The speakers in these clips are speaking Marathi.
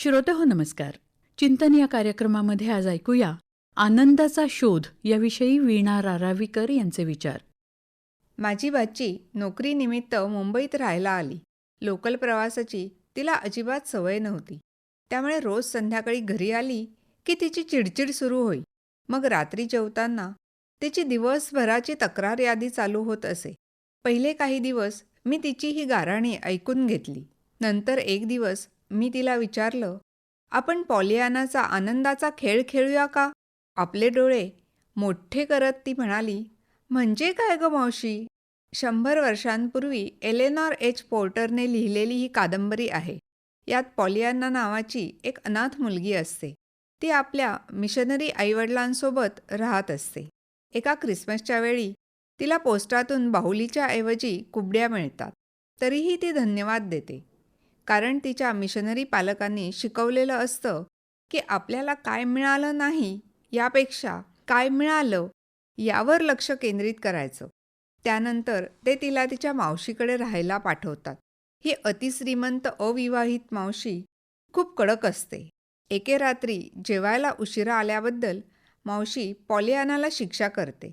श्रोते हो नमस्कार. चिंतन या कार्यक्रमामध्ये आज ऐकूया आनंदाचा शोध याविषयी वीणा रारावीकर यांचे विचार. माझी भाची नोकरीनिमित्त मुंबईत राहायला आली. लोकल प्रवासाची तिला अजिबात सवय नव्हती. त्यामुळे रोज संध्याकाळी घरी आली की तिची चिडचिड सुरू होई. मग रात्री जेवताना तिची दिवसभराची तक्रार यादी चालू होत असे. पहिले काही दिवस मी तिची ही गाराणी ऐकून घेतली. नंतर एक दिवस मी तिला विचारलं आपण पॉलियानाचा आनंदाचा खेळ खेळूया का? आपले डोळे मोठे करत ती म्हणाली. म्हणजे काय ग मावशी? शंभर वर्षांपूर्वी एलेनॉर एच. पोर्टरने लिहिलेली ही कादंबरी आहे. यात पॉलियाना नावाची एक अनाथ मुलगी असते. ती आपल्या मिशनरी आईवडिलांसोबत राहत असते. एका क्रिसमसच्या वेळी तिला पोस्टातून बाहुलीच्या ऐवजी कुबड्या मिळतात. तरीही ती धन्यवाद देते. कारण तिच्या मिशनरी पालकांनी शिकवलेलं असतं की आपल्याला काय मिळालं नाही यापेक्षा काय मिळालं यावर लक्ष केंद्रित करायचं. त्यानंतर ते तिला तिच्या मावशीकडे राहायला पाठवतात. ही अतिश्रीमंत अविवाहित मावशी खूप कडक असते. एके रात्री जेवायला उशिरा आल्याबद्दल मावशी पॉलियानाला शिक्षा करते.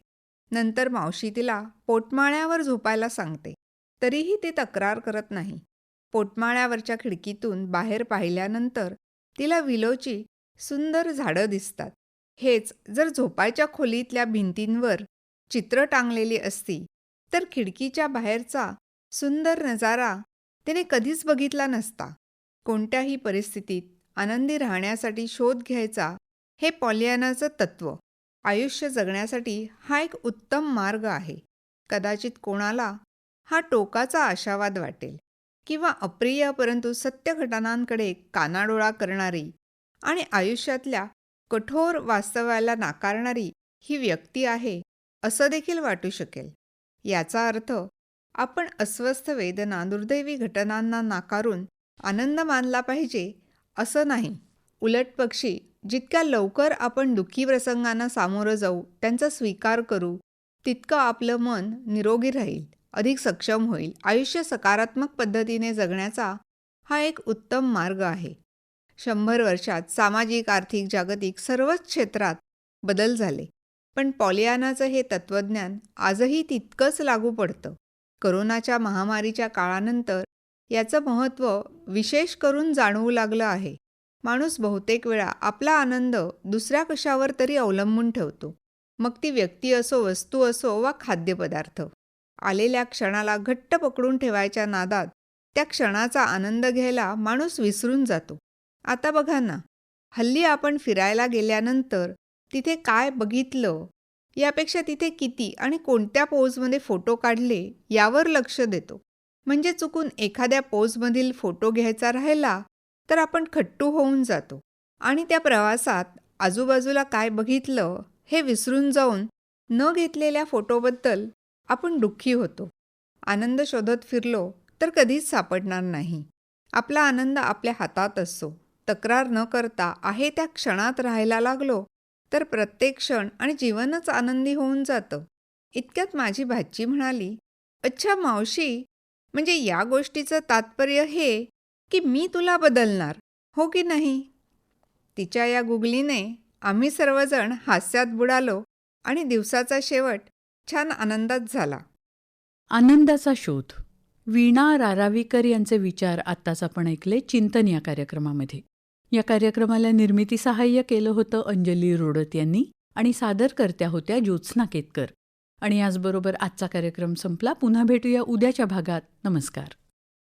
नंतर मावशी तिला पोटमाळ्यावर झोपायला सांगते. तरीही ती तक्रार करत नाही. पोटमाळ्यावरच्या खिडकीतून बाहेर पाहिल्यानंतर तिला विलोची सुंदर झाडं दिसतात. हेच जर झोपायच्या खोलीतल्या भिंतींवर चित्र टांगलेली असती तर खिडकीच्या बाहेरचा सुंदर नजारा तिने कधीच बघितला नसता. कोणत्याही परिस्थितीत आनंदी राहण्यासाठी शोध घ्यायचा हे पॉलियानाचं तत्त्व आयुष्य जगण्यासाठी हा एक उत्तम मार्ग आहे. कदाचित कोणाला हा टोकाचा आशावाद वाटेल. किंवा अप्रिय परंतु सत्य घटनांकडे कानाडोळा करणारी आणि आयुष्यातल्या कठोर वास्तव्याला नाकारणारी ही व्यक्ती आहे असं देखील वाटू शकेल. याचा अर्थ आपण अस्वस्थ वेदना दुर्दैवी घटनांना नाकारून आनंद मानला पाहिजे असं नाही. उलट पक्षी जितक्या लवकर आपण दुःखी प्रसंगांना सामोरं जाऊ त्यांचा स्वीकार करू तितकं आपलं मन निरोगी राहील. अधिक सक्षम होईल. आयुष्य सकारात्मक पद्धतीने जगण्याचा हा एक उत्तम मार्ग आहे. शंभर वर्षात सामाजिक आर्थिक जागतिक सर्वच क्षेत्रात बदल झाले. पण पॉलियानाचं हे तत्त्वज्ञान आजही तितकंच लागू पडतं. करोनाच्या महामारीच्या काळानंतर याचं महत्त्व विशेष करून जाणवू लागलं आहे. माणूस बहुतेक वेळा आपला आनंद दुसऱ्या कशावर तरी अवलंबून ठेवतो. मग ती व्यक्ती असो वस्तू असो वा खाद्यपदार्थ. आलेल्या क्षणाला घट्ट पकडून ठेवायच्या नादात त्या क्षणाचा आनंद घ्यायला माणूस विसरून जातो. आता बघा ना हल्ली आपण फिरायला गेल्यानंतर तिथे काय बघितलं यापेक्षा तिथे किती आणि कोणत्या पोजमध्ये फोटो काढले यावर लक्ष देतो. म्हणजे चुकून एखाद्या पोजमधील फोटो घ्यायचा राहिला तर आपण खट्टू होऊन जातो. आणि त्या प्रवासात आजूबाजूला काय बघितलं हे विसरून जाऊन न घेतलेल्या फोटोबद्दल आपण दुःखी होतो. आनंद शोधत फिरलो तर कधीच सापडणार नाही. आपला आनंद आपल्या हातात असतो तक्रार न करता आहे त्या क्षणात राहायला लागलो तर प्रत्येक क्षण आणि जीवनच आनंदी होऊन जातं. इतक्यात माझी भाची म्हणाली अच्छा मावशी म्हणजे या गोष्टीचं तात्पर्य हे की मी तुला बदलणार हो की नाही? तिच्या या गुगलीने आम्ही सर्वजण हास्यात बुडालो आणि दिवसाचा शेवट छान आनंदात झाला. आनंदाचा शोध. वीणा रारावीकर यांचे विचार आत्ताच आपण ऐकले चिंतन या कार्यक्रमामध्ये. या कार्यक्रमाला निर्मिती सहाय्य केलं होतं अंजली रोडत यांनी आणि सादरकर्त्या होत्या ज्योत्स्ना केतकर. आणि याचबरोबर आजचा कार्यक्रम संपला. पुन्हा भेटूया उद्याच्या भागात. नमस्कार.